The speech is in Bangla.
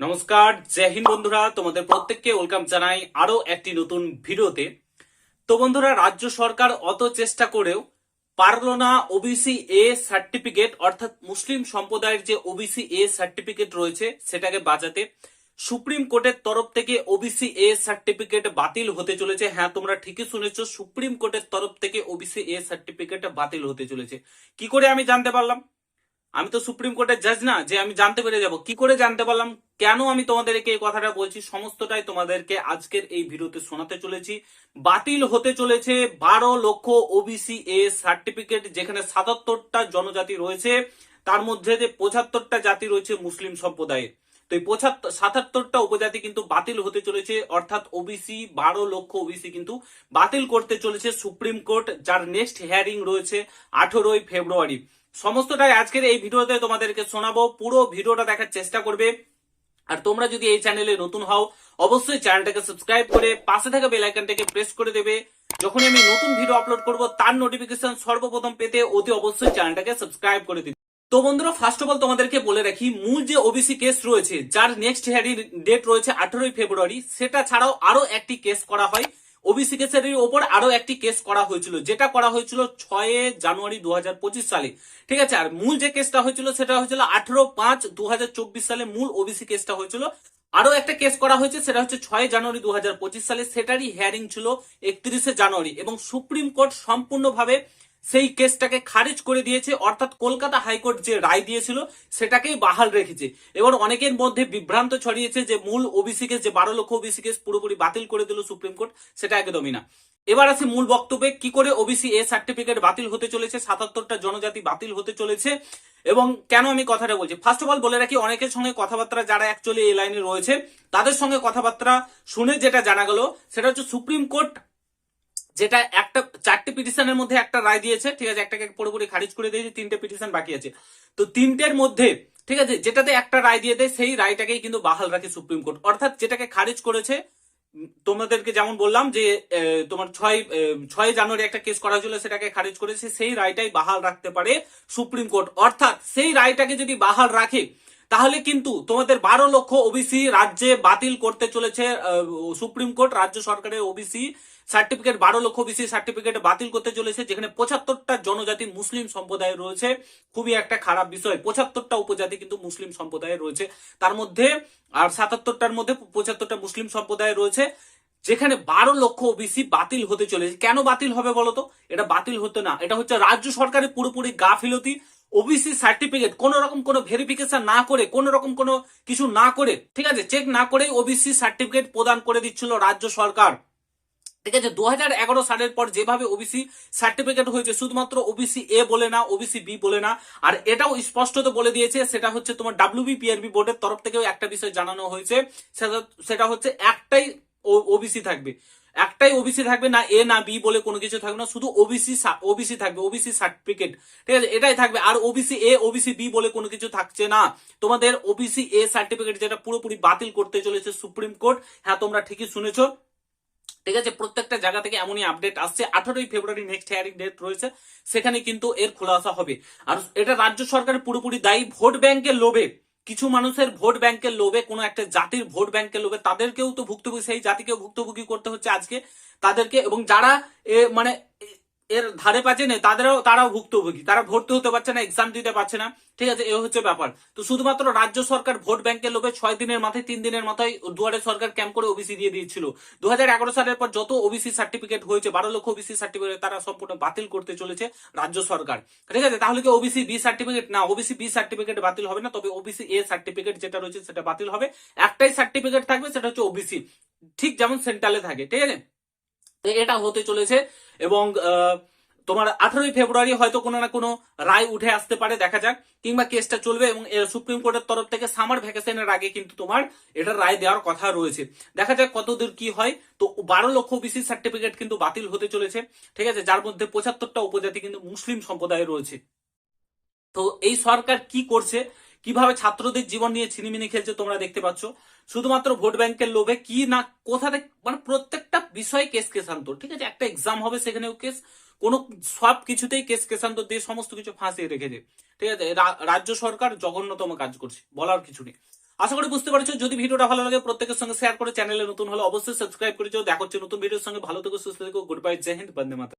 নমস্কার, জয় হিন্দ বন্ধুরা। তোমাদের প্রত্যেককে ওয়েলকাম জানাই আরও একটি নতুন ভিডিওতে। তো বন্ধুরা, রাজ্য সরকার অত চেষ্টা করেও পারল না ওবিসি এ সার্টিফিকেট, অর্থাৎ মুসলিম সম্প্রদায়ের যে ওবিসি এ সার্টিফিকেট রয়েছে, সেটাকে বাঁচাতে সুপ্রিম কোর্টের তরফ থেকে ওবিসি এ সার্টিফিকেট বাতিল হতে চলেছে। হ্যাঁ তোমরা ঠিকই শুনেছো, সুপ্রিম কোর্টের তরফ থেকে ওবিসি এ সার্টিফিকেট বাতিল হতে চলেছে। কি করে আমি জানতে পারলাম? আমি তো সুপ্রিম কোর্টের জাজ না, যে আমি জানতে পেরে যাব। কি করে জানতে পারলাম? কেন আমি তোমাদেরকে এই কথাটা বলছি? সমস্তটাই তোমাদেরকে আজকের এই ভিডিওতে শোনাতে চলেছি। বাতিল হতে চলেছে বারো লক্ষ ওবিসি এ সার্টিফিকেট যেখানে সাতাত্তরটা জনজাতি রয়েছে। তার মধ্যে যে পঁচাত্তরটা জাতি রয়েছে মুসলিম সম্প্রদায়ের। তো এই পঁচাত্তর সাতাত্তরটা উপজাতি কিন্তু বাতিল হতে চলেছে। অর্থাৎ ওবিসি বারো লক্ষ ওবিসি কিন্তু বাতিল করতে চলেছে সুপ্রিম কোর্ট, যার নেক্সট হিয়ারিং রয়েছে আঠেরোই ফেব্রুয়ারি। সমস্তটাই আজকের এই ভিডিওতে তোমাদেরকে শোনাবো। পুরো ভিডিওটা দেখার চেষ্টা করবে। আর তোমরা যদি এই চ্যানেলে নতুন হও, অবশ্যই চ্যানেলটাকে সাবস্ক্রাইব করে পাশে থাকা বেল আইকনটাকে প্রেস করে দেবে। যখন আমি নতুন ভিডিও আপলোড করব, তার নোটিফিকেশন সর্বপ্রথম পেতে অতি অবশ্যই চ্যানেলটাকে সাবস্ক্রাইব করে দিবে। তো বন্ধুরা ফার্স্ট অফ অল তোমাদেরকে বলে রাখি, মূল যে ওবিসি কেস রয়েছে, যার নেক্সট হিয়ারিং ডেট রয়েছে আঠারোই ফেব্রুয়ারি সেটা ছাড়াও আরও একটি কেস করা হয়। ওবিসি কেসের ওপর আরও একটি কেস করা হয়েছিল, যেটা করা হয়েছিল ছয় জানুয়ারি দু সালে। ঠিক আছে? আর মূল যে কেসটা হয়েছিল, সেটা হয়েছিল আঠারো পাঁচ দু সালে মূল ওবিসি কেসটা হয়েছিল। আরও একটা কেস করা হয়েছে, সেটা হচ্ছে ছয় জানুয়ারি দু হাজার পঁচিশ সালে, সেটারই হিয়ারিং ছিল একত্রিশে জানুয়ারি। এবং সুপ্রিম কোর্ট সম্পূর্ণভাবে সেই কেসটাকে খারিজ করে দিয়েছে, অর্থাৎ কলকাতা হাইকোর্ট যে রায় দিয়েছিল, সেটাকেই বাহাল রেখেছে। এবার অনেকের মধ্যে বিভ্রান্ত ছড়িয়েছে যে মূল ওবিসি কেস, যে বারো লক্ষ ওবিসি কেস পুরোপুরি বাতিল করে দিল সুপ্রিম কোর্ট, সেটা একদমই না। এবার আছে মূল বক্তব্যে, কি করে ওবিসি এ সার্টিফিকেট বাতিল হতে চলেছে, সাতাত্তরটা জনজাতি বাতিল হতে চলেছে, এবং কেন আমি কথাটা বলছি? ফার্স্ট অফ অল বলে রাখি, অনেকের সঙ্গে কথাবার্তা যারা অ্যাকচুয়ালি এই লাইনে রয়েছে, তাদের সঙ্গে কথাবার্তা শুনে যেটা জানা গেল, সেটা হচ্ছে সুপ্রিম কোর্ট যেটা একটা, চারটে পিটিশনের মধ্যে একটা রায় দিয়েছে, ঠিক আছে, একটাকে পুরোপুরি খারিজ করে দিয়েছে, তিনটে পিটিশন বাকি আছে। তো তিনটের মধ্যে, ঠিক আছে, যেটাতে একটা রায় দিয়ে দেয়, সেই রায়টাকেই কিন্তু বাহাল রাখে সুপ্রিম কোর্ট। অর্থাৎ যেটাকে খারিজ করেছে, তোমাদেরকে যেমন বললাম যে তোমার ছয় ছয় জানুয়ারি একটা কেস করা হয়েছিল, সেটাকে খারিজ করেছে, সেই রায়টাই বাহাল রাখতে পারে সুপ্রিম কোর্ট। অর্থাৎ সেই রায়টাকে যদি বাহাল রাখে তাহলে কিন্তু তোমাদের বারো লক্ষ ওবিসি রাজ্যে বাতিল করতে চলেছে সুপ্রিম কোর্ট। রাজ্য সরকারের ওবিসি সার্টিফিকেট বারো লক্ষ ওবিসি সার্টিফিকেট বাতিল করতে চলেছে, যেখানে পঁচাত্তরটা জনজাতি মুসলিম সম্প্রদায় রয়েছে। খুবই একটা খারাপ বিষয়, পঁচাত্তরটা উপজাতি কিন্তু মুসলিম সম্প্রদায় রয়েছে। তার মধ্যে, আর সাতাত্তরটার মধ্যে পঁচাত্তরটা মুসলিম সম্প্রদায় রয়েছে, যেখানে বারো লক্ষ ওবিসি বাতিল হতে চলেছে। কেন বাতিল হবে বলতো? এটা বাতিল হতো না, এটা হচ্ছে রাজ্য সরকারের পুরোপুরি গাফিলতি। ওবিসি সার্টিফিকেট কোন রকম কোনো ভেরিফিকেশন না করে, কোন রকম কোনো কিছু না করে, ঠিক আছে? চেক না করে ওবিসি সার্টিফিকেট প্রদান করে দিচ্ছিল রাজ্য সরকার। ঠিক আছে? দু হাজার এগারো সালের পর যেভাবে ওবিসি সার্টিফিকেট হয়েছে, শুধুমাত্র ওবিসি এ বলে না ওবিসি বি বলে না, আর এটাও স্পষ্টত বলে দিয়েছে, সেটা হচ্ছে তোমার ডাব্লিউবি পিআরবি বোর্ডের তরফ থেকেও একটা বিষয় জানানো হয়েছে, সেটা- সেটা হচ্ছে একটাই ওবিসি থাকবে। একটাই ওবিসি থাকবে, না এ না বি বলে কোনো কিছু থাকবে না, শুধু ওবিসি ওবিসি থাকবে ওবিসি সার্টিফিকেট ঠিক আছে? এটাই থাকবে। আর ওবিসি এ ওবিসি বি বলে কোনো কিছু থাকছে না। তোমাদের ওবিসি এ সার্টিফিকেট যেটা পুরোপুরি বাতিল করতে চলেছে সুপ্রিম কোর্ট হ্যাঁ তোমরা ঠিকই শুনেছো। ঠিক আছে? প্রত্যেকটা জায়গা থেকে এমনই আপডেট আসছে। আঠারোই ফেব্রুয়ারি নেক্সট হিয়ারিং ডেট রয়েছে। সেখানে কিন্তু এর খোলাসা হবে। আর এটা রাজ্য সরকারের পুরোপুরি দায়ী। ভোট ব্যাংকের লোভে কিছু মানুষের ভোট ব্যাংকের লোভে, কোনো একটা জাতির ভোট ব্যাংকের লোভে, তাদেরকেও তো ভুক্তভোগী, সেই জাতিকেও ভুক্তভোগী করতে হচ্ছে আজকে তাদেরকে এবং যারা মানে এর ধারে পাচ্ছে নেই তাদেরও তারাও ভুক্তভোগী। তারা ভর্তি হতে পারছে না এক্সাম দিতে পারছে না। ঠিক আছে, এ হচ্ছে ব্যাপার। তো শুধুমাত্র রাজ্য সরকার ভোট ব্যাংকের লোভে ছয় দিনের মাথায়, তিন দিনের মাথায় দুয়ারে সরকার ক্যাম্প করে ওবিসি দিয়ে দিয়েছিল। দুহাজার এগারো সালের পর যত ওবিসি সার্টিফিকেট হয়েছে, বারো লক্ষ ওবিসি সার্টিফিকেট তারা সম্পূর্ণ বাতিল করতে চলেছে রাজ্য সরকার। ঠিক আছে, তাহলে কি ওবিসি বি সার্টিফিকেট না ওবিসি বি সার্টিফিকেট বাতিল হবে না, তবে ওবিসি এ সার্টিফিকেট যেটা রয়েছে সেটা বাতিল হবে। একটাই সার্টিফিকেট থাকবে, সেটা হচ্ছে ওবিসি ঠিক যেমন সেন্ট্রালে থাকে, ঠিক আছে? এটা হতে চলেছে এবং তোমার আঠারোই ফেব্রুয়ারি হয়তো কোনো না কোনো রায় উঠে আসতে পারে, দেখা যাক, কিংবা কেসটা চলবে এবং সুপ্রিম কোর্টের তরফ থেকে সামার ভ্যাকেশনের আগে কিন্তু তোমার এটা রায় দেওয়ার কথা রয়েছে। দেখা যাক কতদূর কি হয়। তো বারো লক্ষ বিসি সার্টিফিকেট কিন্তু বাতিল হতে চলেছে, ঠিক আছে? যার মধ্যে পঁচাত্তরটা উপজাতি কিন্তু মুসলিম সম্প্রদায় রয়েছে। তো এই সরকার কি করছে? কীভাবে ছাত্রদের জীবন নিয়ে ছিনিমিনি খেলছে তোমরা দেখতে পাচ্ছ। শুধুমাত্র ভোট ব্যাংকের লোভে কি না, কোথা থেকে মানে প্রত্যেকটা বিষয়ে কেস কেসান্তর ঠিক আছে? একটা এক্সাম হবে, সেখানেও কেস। কোন সব কিছুতেই কেস কেসান্তর দিয়ে সমস্ত কিছু ফাঁসিয়ে রেখেছে, ঠিক আছে? রাজ্য সরকার জঘন্যতম কাজ করছে, বলার কিছু নেই। আশা করি বুঝতে পারছ। যদি ভিডিওটা ভালো লাগে, প্রত্যেকের সঙ্গে শেয়ার করে চ্যানেলে নতুন হলে অবশ্যই সাবস্ক্রাইব করেছ। দেখা নতুন ভিডিওর সঙ্গে। ভালো থেকো, সুস্থ থেকো গুড বাই জয় হিন্দ, বন্দে মাতা